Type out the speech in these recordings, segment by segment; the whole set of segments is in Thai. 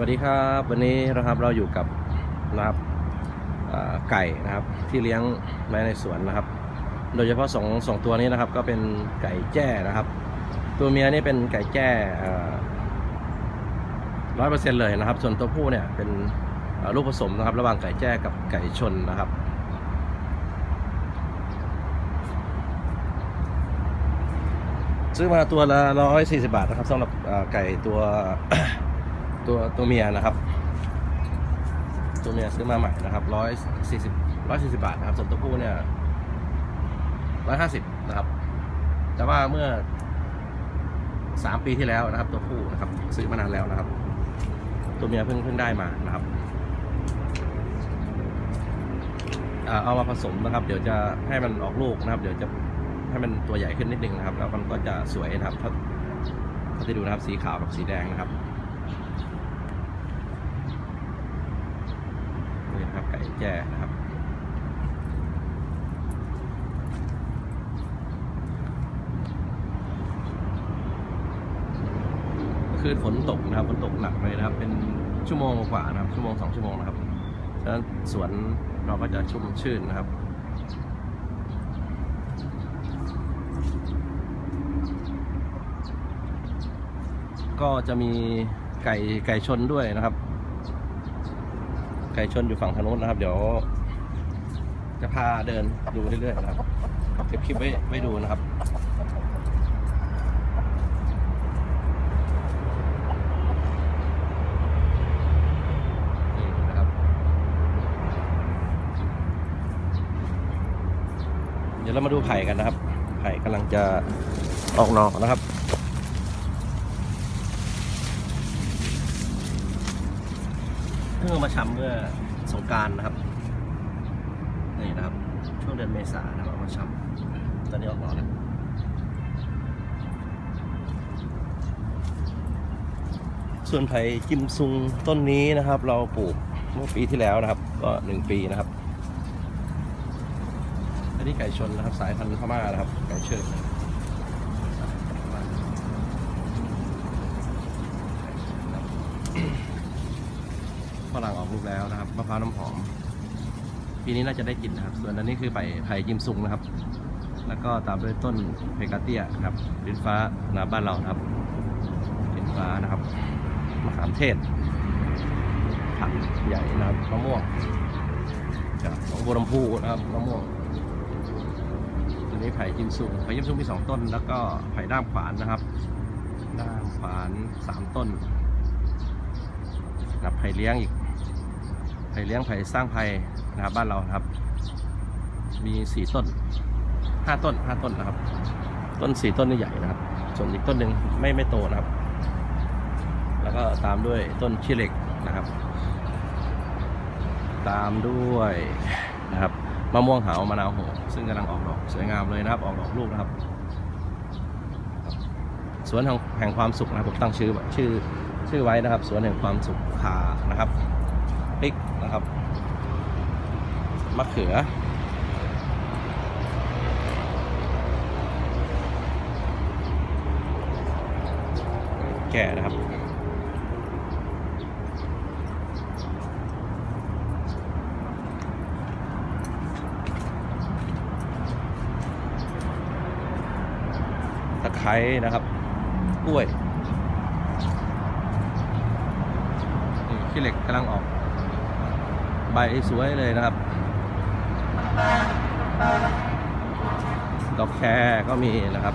วัสดีครับวันนี้นะครับเราอยู่กับนะครับไก่นะครับที่เลี้ยงไว้ในสวนนะครับ โดยเฉพาะสองสองตัวนี้นะครับก็เป็นไก่แจ้นะครับ ตัวเมียนี่เป็นไก่แจ้ร้อยเปอร์เซ็นต์เลยนะครับ ส่วนตัวผู้เนี่ยเป็นลูกผสมนะครับ ระหว่างไก่แจ้กับไก่ชนนะครับซื้อมาตัวละร้อยสี่สิบาทนะครับสำหรับไก่ตัว ตัวตัวเมียนะครับ ตัวเมียซื้อมาใหม่นะครับร้อยสี่สิบร้อยสี่สิบาทนะครับส่วนตัวผู้เนี่ยร้อยห้าสิบนะครับ แต่ว่าเมื่อสามปีที่แล้วนะครับ ตัวผู้นะครับ ซื้อมานานแล้วนะครับ ตัวเมียเพิ่งเพิ่งได้มานะครับเอามาผสมนะครับ เดี๋ยวจะให้มันออกลูกนะครับ เดี๋ยวจะให้มันตัวใหญ่ขึ้นนิดนึงนะครับ แล้วมันก็จะสวยนะครับถ้าถ้าที่ดูนะครับสีขาวกับสีแดงนะครับ นี่นะครับไก่ แจนะครับ คืนฝนตกนะครับฝนตกหนักเลยนะครับ เป็นชั่วโมงกว่านะครับ ชั่วโมงสองชั่วโมงนะครับฉะนั้นสวนเราก็จะชุ่มชื่นนะครับก็จะมีไก่ไก่ชนด้วยนะครับ ไก่ชนอยู่ฝั่งทางโน้นนะครับ เดี๋ยว จะพาเดินดูเรื่อยๆนะครับเก็บคลิปไว้ไว้ดูนะครับนี่นะครับเดี๋ยวเรามาดูไผ่กันนะครับ ไผ่กำลังจะออกนอกนะครับ เพิ่งเอามาชำเมื่อสงการนะครับนี่นะครับ ช่วงเดือนเมษานะครับเอามาชำตอนนี้ออกหนอกแล้วส่วนไผ่จิมซุงต้นนี้นะครับ เราปลูกเมื่อปีที่แล้วนะครับ ก็หนึ่งปีนะครับ อันนี้ไก่ชนนะครับ สายพันธุ์พม่านะครับ ไก่เชิดฝรั่งออก ลูกแล้วนะครับมะพร้าวน้ำหอม ปีนี้น่าจะได้กินนะครับ ส่วนอันนี้คือไผ่ไผ่ยิมซุงนะครับ แล้วก็ตามด้วยต้นเพกาเตียนะครับลิ้นฟ้านาบ้านเรานะครับลิ้นฟ้านะครับมะขามเทศผักใหญ่นะครับมะม่วงจากหนองบัวลำพูนะครับมะม่วงตัวนี้ไผ่ยิมซุงไผ่ยิมซุงมีสองต้น แล้วก็ไผ่ด้ามขวานนะครับด้ามขวานสามต้นกับไผ่เลี้ยงอีก ผ่เลี้ยงไผ่สร้างไผ่นะครับบ้านเรานะครับ มีสี่ต้นห้าต้นห้าต้นนะครับ ต้นสี่ต้นนี่ใหญ่นะครับ ส่วนอีกต้นหนึ่งไม่ไม่โตนะครับ แล้วก็ตามด้วยต้นชิเล็กนะครับ ตามด้วยนะครับมะม่วงหาวมะนาวโหซึ่งกำลังออกดอกสวยงามเลยนะครับ ออกดอกลูกนะครับ สวนแห่งแห่งความสุขนะครับผมตั้งชื่อชื่อชื่อไว้นะครับ สวนแห่งความสุขขานะครับ พริกนะครับมะเขือ แก่นะครับ ตะไคร้นะครับ กล้วยนี่ขี้เหล็กกำลังออก ใบสวยเลยนะครับ ดอกแครก็มีนะครับ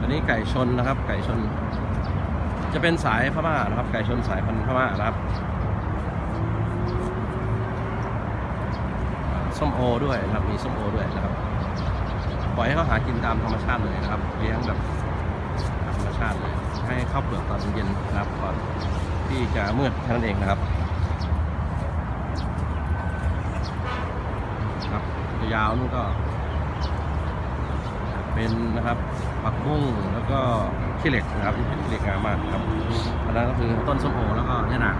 อันนี้ไก่ชนนะครับ ไก่ชน จะเป็นสายพม่านะครับ ไก่ชนสายพันธุ์พม่านะครับส้มโอด้วยนะครับ มีส้มโอด้วยนะครับ ปล่อยให้เขาหากินตามธรรมชาติเลยนะครับ เลี้ยงแบบาติให้เข้าวเปลือกตอนเย็นนะครับก่อนที่จะมืดแค่นั้นเองนะครับครับยาวนู่นก็ เป็นนะครับผักบุ้งแล้วก็ขี้เหล็กนะครับที่เป็นขี้เหล็กงามมากครับอันนั้นก็คือต้นส้มโอแล้วก็ยะนาง